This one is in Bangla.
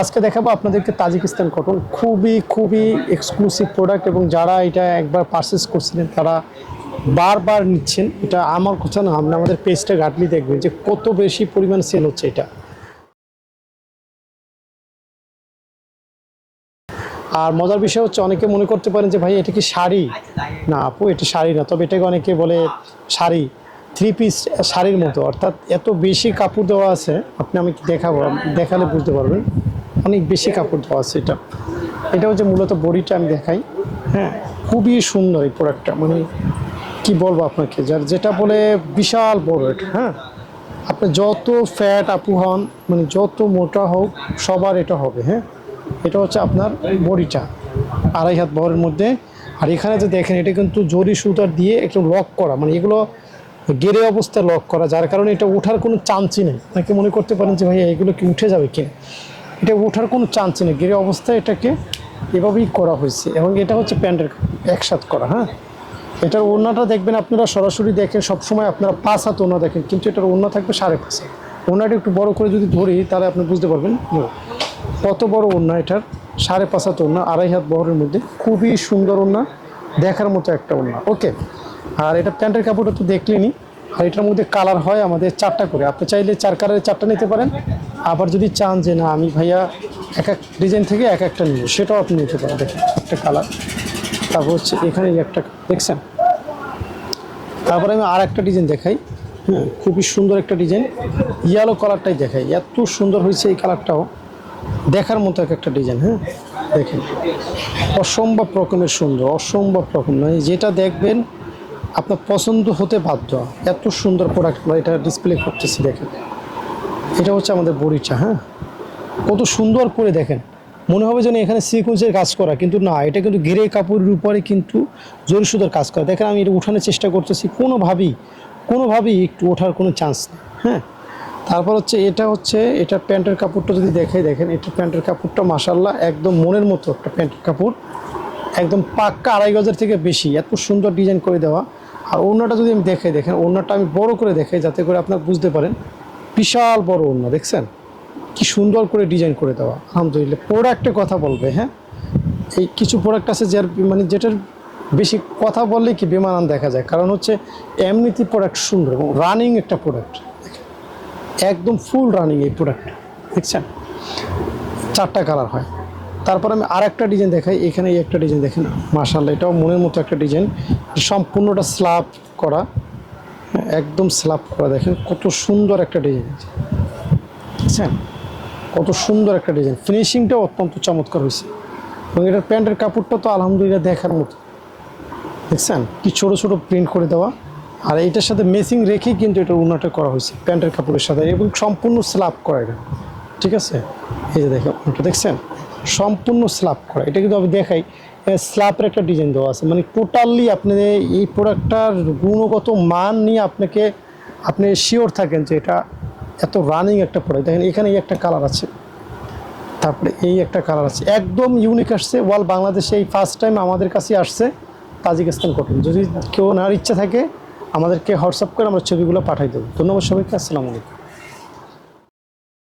আজকে দেখাবো আপনাদেরকে তাজিকিস্তান কটন খুবই খুবই এক্সক্লুসিভ প্রোডাক্ট এবং যারা এটা একবার পারচেস করছিলেন, তারা বারবার নিচ্ছেন। এটা আমার কথা না, আপনি আমাদের পেজটা ঘাটলি দেখবেন যে কত বেশি পরিমাণ সেল হচ্ছে এটা। আর মজার বিষয় হচ্ছে, অনেকে মনে করতে পারেন যে ভাই, এটা কি শাড়ি? না আপু, এটা শাড়ি না। তবে এটাকে অনেকে বলে শাড়ি থ্রি পিস শাড়ির মতো। অর্থাৎ এত বেশি কাপড় দেওয়া আছে, আপনি আমি দেখাবো, দেখালে বুঝতে পারবেন। অনেক বেশি কাপড় দেওয়া আছে এটা এটা হচ্ছে মূলত বডিটা আমি দেখাই হ্যাঁ খুবই সুন্দর এই প্রোডাক্টটা মানে কি বলব আপনাকে? যার যেটা বলে বিশাল বড় এটা হ্যাঁ। আপনি যত ফ্যাট আপু হন মানে যত মোটা হোক, সবার এটা হবে হ্যাঁ। এটা হচ্ছে আপনার বডিটা, আড়াই হাত বহরের মধ্যে। আর এখানে যে দেখেন, এটা কিন্তু জরি সুতার দিয়ে একটু লক করা মানে এগুলো গেরে অবস্থায় লক করা, যার কারণে এটা ওঠার কোনো চান্সই নেই। আপনাকে মনে করতে পারেন যে, ভাইয়া, এগুলো কি উঠে যাবে কিনা? এটা ওঠার কোনো চান্স নেই। গেরে অবস্থায় এটাকে এভাবেই করা হয়েছে এবং এটা হচ্ছে প্যান্টের একসাথ করা হ্যাঁ? এটার ওড়নাটা দেখবেন আপনারা সরাসরি দেখেন, সবসময় আপনারা পাঁচ হাত ওনা দেখেন, কিন্তু এটার ওড়না থাকবে সাড়ে পাঁচ হাত। ওড়নাটা একটু বড় করে যদি ধরি, তাহলে আপনি বুঝতে পারবেন। কত বড় ওড়না এটার, সাড়ে পাঁচ হাত ওড়না, আড়াই হাত বহরের মধ্যে। খুবই সুন্দর ওড়না, দেখার মতো একটা ওড়না, ওকে? আর এটা প্যান্টের কাপড়টা তো দেখলেনি আর এটার মধ্যে কালার হয় আমাদের চারটা করে। আপনি চাইলে চার কালারের চারটা নিতে পারেন। আবার যদি চান যে না, আমি ভাইয়া এক এক ডিজাইন থেকে এক একটা নিব, সেটাও আপনি নিতে পারেন। দেখেন, একটা কালার। তারপর হচ্ছে এখানে একটা, দেখছেন? তারপরে আমি আর একটা ডিজাইন দেখাই। হ্যাঁ খুবই সুন্দর একটা ডিজাইন। ইয়েলো কালারটাই দেখাই। এত সুন্দর হয়েছে এই কালারটাও। দেখার মতো এক একটা ডিজাইন হ্যাঁ? দেখেন, অসম্ভব রকমের সুন্দর, অসম্ভব রকম মানে যেটা দেখবেন আপনার পছন্দ হতে বাধ্য। এত সুন্দর প্রোডাক্ট আমরা এটা ডিসপ্লে করতেছি দেখেন। এটা হচ্ছে আমাদের বড়িটা হ্যাঁ? কত সুন্দর করে দেখেন। মনে হবে যেন এখানে সিকুয়েন্সের কাজ করা, কিন্তু না, এটা কিন্তু ঘেরে কাপড়ের উপরে কিন্তু জরি সুতোর কাজ করা। দেখেন, আমি এটা উঠানোর চেষ্টা করতেছি, কোনোভাবেই কোনোভাবেই একটু ওঠার কোনো চান্স নেই হ্যাঁ? তারপর হচ্ছে, এটা হচ্ছে, এটা প্যান্টের কাপড়টা যদি দেখে দেখেন, এটা প্যান্টের কাপড়টা মাসাল্লাহ একদম মনের মতো একটা প্যান্টের কাপড়। একদম পাক্কা আড়াই গজের থেকে বেশি, এত সুন্দর ডিজাইন করে দেওয়া। আর ওড়নাটা যদি আমি দেখে দেখেন ওড়নাটা আমি বড় করে দেখাই যাতে করে আপনার বুঝতে পারেন। বিশাল বড় ওড়না, দেখছেন? কি সুন্দর করে ডিজাইন করে দেওয়া, আলহামদুলিল্লাহ। প্রোডাক্টে কথা বলবে হ্যাঁ? এই কিছু প্রোডাক্ট আছে যার মানে যেটার বেশি কথা বললেই কি বেমানান দেখা যায়। কারণ হচ্ছে এমনিতে প্রোডাক্ট সুন্দর, এবং রানিং একটা প্রোডাক্ট একদম ফুল রানিং এই প্রোডাক্ট দেখছেন? চারটা কালার হয়। তারপর আমি আর একটা ডিজাইন দেখাই এখানে এই একটা ডিজাইন দেখেন। মার্শাল্লাহ এটাও মনের মতো একটা ডিজাইন। সম্পূর্ণটা স্ল্যাব করা, একদম স্ল্যাব করা, দেখেন কত সুন্দর একটা ডিজাইন। দেখছেন কত সুন্দর একটা ডিজাইন। ফিনিশিংটাও অত্যন্ত চমৎকার হয়েছে। এবং এটার প্যান্টের কাপড়টা তো আলহামদুলিল্লাহ দেখার মতো। দেখছেন? কি ছোট ছোট প্রিন্ট করে দেওয়া। আর এটার সাথে মেসিং রেখেই কিন্তু এটা উন্নটা করা হয়েছে, প্যান্টের কাপড়ের সাথে। এবং সম্পূর্ণ স্ল্যাব করা এটা। ঠিক আছে? এই যে দেখেন দেখছেন? সম্পূর্ণ স্ল্যাব করা। এটা কিন্তু আমি দেখাই। স্ল্যাবের একটা ডিজাইন দেওয়া আছে। মানে টোটালি আপনি এই প্রোডাক্টটার গুণগত মান নিয়ে আপনাকে, আপনি শিওর থাকেন যে এটা এত রানিং একটা প্রোডাক্ট দেখেন, এখানে একটা কালার আছে। তারপরে এই একটা কালার আছে। একদম ইউনিক আসছে। ওয়াল বাংলাদেশে এই ফার্স্ট টাইম আমাদের কাছে আসছে তাজিকিস্তান কটন যদি কেউ নেওয়ার ইচ্ছা থাকে, আমাদেরকে হোয়াটসঅ্যাপ করে আমরা ছবিগুলো পাঠাই দেবো। ধন্যবাদ সবাইকে। আসসালামু আলাইকুম।